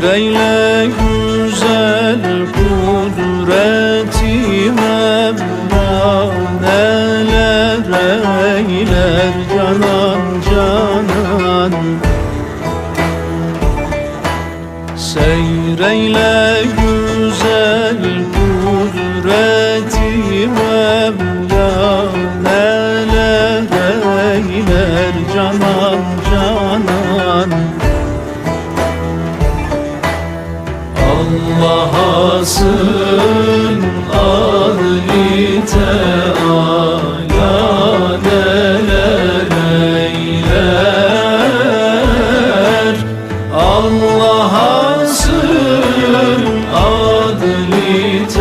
Seyreyle güzel kudreti Mevla Neler eyler canan canan. Seyreyle güzel kudreti Mevla Neler eyler canan canan Allah'asın adli teala neler eyler. Allah'asın adli teala